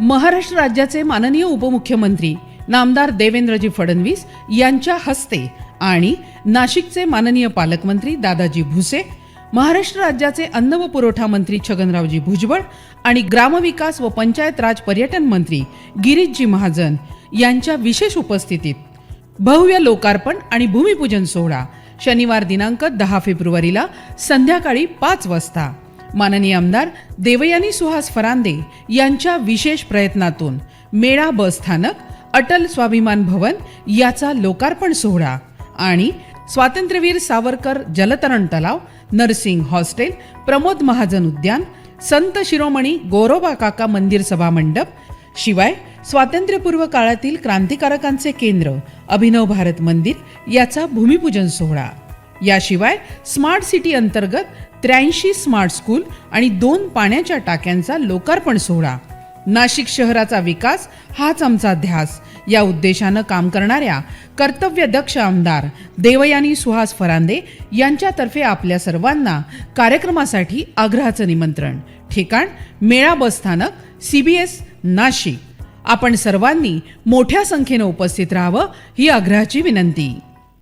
महाराष्ट्र राज्याचे माननीय उपमुख्यमंत्री नामदार देवेंद्रजी फडणवीस यांच्या हस्ते आणि नाशिकचे माननीय पालकमंत्री दादाजी भुसे महाराष्ट्र राज्याचे अन्न व पुरवठा मंत्री छगनरावजी भुजबळ आणि ग्रामविकास व पंचायत राज पर्यटन मंत्री गिरीशजी महाजन यांच्या विशेष उपस्थितीत भव्य लोकार्पण आणि भूमिपूजन सोहळा शनिवार दिनांक दहा फेब्रुवारीला संध्याकाळी पाच वाजता. माननीय आमदार देवयानी सुहास फरांदे यांच्या विशेष प्रयत्नातून मेळा बस स्थानक अटल स्वाभिमान भवन याचा लोकार्पण सोहळा आणि स्वातंत्र्यवीर सावरकर जलतरण तलाव नर्सिंग हॉस्टेल प्रमोद महाजन उद्यान संत शिरोमणी गोरोबा काका मंदिर सभा मंडप शिवाय स्वातंत्र्यपूर्व काळातील क्रांतिकारकांचे केंद्र अभिनव भारत मंदिर याचा भूमिपूजन सोहळा. याशिवाय स्मार्ट सिटी अंतर्गत त्र्याऐंशी स्मार्ट स्कूल आणि दोन पाण्याच्या टाक्यांचा लोकार्पण सोहळा. नाशिक शहराचा विकास हाच आमचा ध्यास या उद्देशानं काम करणाऱ्या कर्तव्यदक्ष आमदार देवयानी सुहास फरांदे यांच्यातर्फे आपल्या सर्वांना कार्यक्रमासाठी आग्रहाचं निमंत्रण. ठिकाण मेळा बस स्थानक सीबीएस नाशिक. आपण सर्वांनी मोठ्या संख्येनं उपस्थित राहावं ही आग्रहाची विनंती.